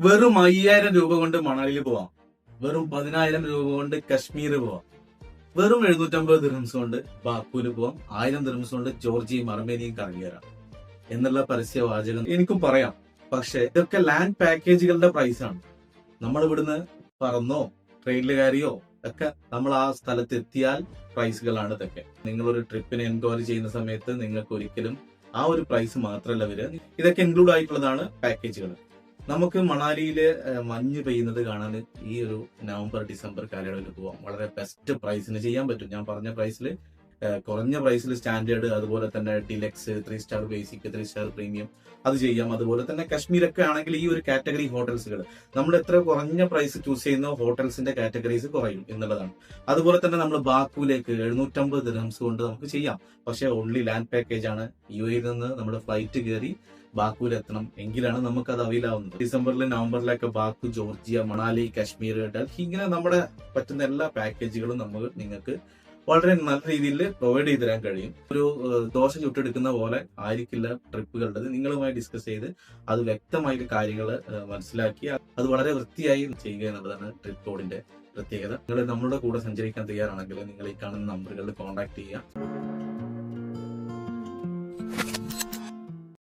വെറും അയ്യായിരം രൂപ കൊണ്ട് മണാലിയിൽ പോവാം. വെറും പതിനായിരം രൂപ കൊണ്ട് കശ്മീർ പോവാം. വെറും എഴുന്നൂറ്റമ്പത് ദിർഹംസ് കൊണ്ട് ബാക്കൂൽ പോവാം. ആയിരം ദിർഹംസ് കൊണ്ട് ജോർജിയും അർമേനിയും കറങ്ങി വരാം. എന്നുള്ള പരസ്യ വാചകം എനിക്കും പറയാം. പക്ഷെ ഇതൊക്കെ ലാൻഡ് പാക്കേജുകളുടെ പ്രൈസ് ആണ്. നമ്മൾ ഇവിടുന്ന് പറന്നോ ട്രെയിനിൽ കയറിയോ ഒക്കെ നമ്മൾ ആ സ്ഥലത്ത് എത്തിയാൽ പ്രൈസുകളാണ് ഇതൊക്കെ. നിങ്ങൾ ഒരു ട്രിപ്പിന് എൻക്വയറി ചെയ്യുന്ന സമയത്ത് നിങ്ങൾക്ക് ഒരിക്കലും ആ ഒരു പ്രൈസ് മാത്രമല്ല വരിക. ഇതൊക്കെ ഇൻക്ലൂഡ് ആയിട്ടുള്ളതാണ് പാക്കേജുകൾ നമുക്ക് മണാലിയിൽ മഞ്ഞ് പെയ്യുന്നത് കാണാൻ ഈ ഒരു നവംബർ ഡിസംബർ കാലയളവിൽ പോവാം. വളരെ ബെസ്റ്റ് പ്രൈസിന് ചെയ്യാൻ പറ്റും. ഞാൻ പറഞ്ഞ പ്രൈസിൽ കുറഞ്ഞ പ്രൈസിൽ സ്റ്റാൻഡേർഡ് അതുപോലെ തന്നെ deluxe three star basic three star premium അത് ചെയ്യാം. അതുപോലെ തന്നെ കശ്മീരൊക്കെ ആണെങ്കിൽ ഈ ഒരു കാറ്റഗറി ഹോട്ടൽസുകൾ നമ്മൾ എത്ര കുറഞ്ഞ പ്രൈസ് ചൂസ് ചെയ്യുന്ന ഹോട്ടൽസിന്റെ കാറ്റഗറീസ് കുറയും എന്നുള്ളതാണ്. അതുപോലെ തന്നെ നമ്മൾ ബാക്കുവിലേക്ക് എഴുന്നൂറ്റമ്പത് ദിർഹംസ് കൊണ്ട് നമുക്ക് ചെയ്യാം. പക്ഷേ ഓൺലി ലാൻഡ് പാക്കേജ് ആണ്. യു എയിൽ നിന്ന് നമ്മൾ ഫ്ലൈറ്റ് കയറി ബാക്കുവിൽ എത്തണം എങ്കിലാണ് നമുക്ക് അത് അവൈലാവുന്നത് ഡിസംബറിൽ നവംബറിലൊക്കെ ബാക്കു ജോർജിയ മണാലി കാശ്മീർ ഡൽഹി ഇങ്ങനെ നമ്മുടെ പറ്റുന്ന എല്ലാ പാക്കേജുകളും നമ്മൾ നിങ്ങൾക്ക് വളരെ നല്ല രീതിയിൽ പ്രൊവൈഡ് ചെയ്ത് തരാൻ കഴിയും. ഒരു ദോശ ചുട്ടെടുക്കുന്ന പോലെ ആയിരിക്കില്ല ട്രിപ്പുകളുടെ നിങ്ങളുമായി ഡിസ്കസ് ചെയ്ത് അത് വ്യക്തമായിട്ട് കാര്യങ്ങൾ മനസ്സിലാക്കി അത് വളരെ വൃത്തിയായി ചെയ്യുക എന്നുള്ളതാണ് ട്രിപ്പ് കോഡിന്റെ പ്രത്യേകത. നിങ്ങൾ നമ്മളുടെ കൂടെ സഞ്ചരിക്കാൻ തയ്യാറാണെങ്കിൽ നിങ്ങൾ ഈ കാണുന്ന നമ്പറുകളിൽ കോൺടാക്ട് ചെയ്യുക.